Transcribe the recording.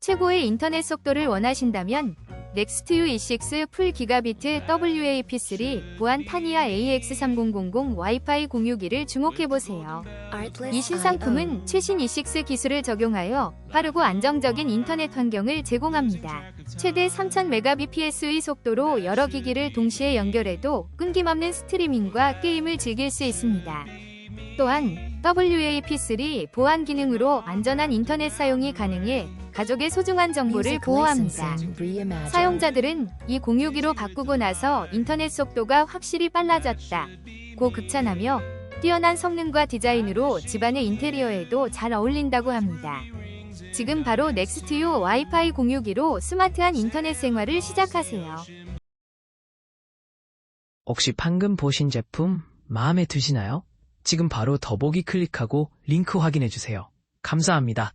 최고의 인터넷 속도를 원하신다면 넥스트유 E6 풀 기가비트 WAP3 보안 타니아 AX3000 와이파이 공유기를 주목해보세요. 이 신상품은 최신 E6 기술을 적용하여 빠르고 안정적인 인터넷 환경을 제공합니다. 최대 3000mbps의 속도로 여러 기기를 동시에 연결해도 끊김없는 스트리밍과 게임을 즐길 수 있습니다. 또한 WAP3 보안 기능으로 안전한 인터넷 사용이 가능해 가족의 소중한 정보를 보호합니다. 사용자들은 이 공유기로 바꾸고 나서 인터넷 속도가 확실히 빨라졌다. 고 극찬하며 뛰어난 성능과 디자인으로 집안의 인테리어에도 잘 어울린다고 합니다. 지금 바로 넥스트유 와이파이 공유기로 스마트한 인터넷 생활을 시작하세요. 혹시 방금 보신 제품 마음에 드시나요? 지금 바로 더보기 클릭하고 링크 확인해주세요. 감사합니다.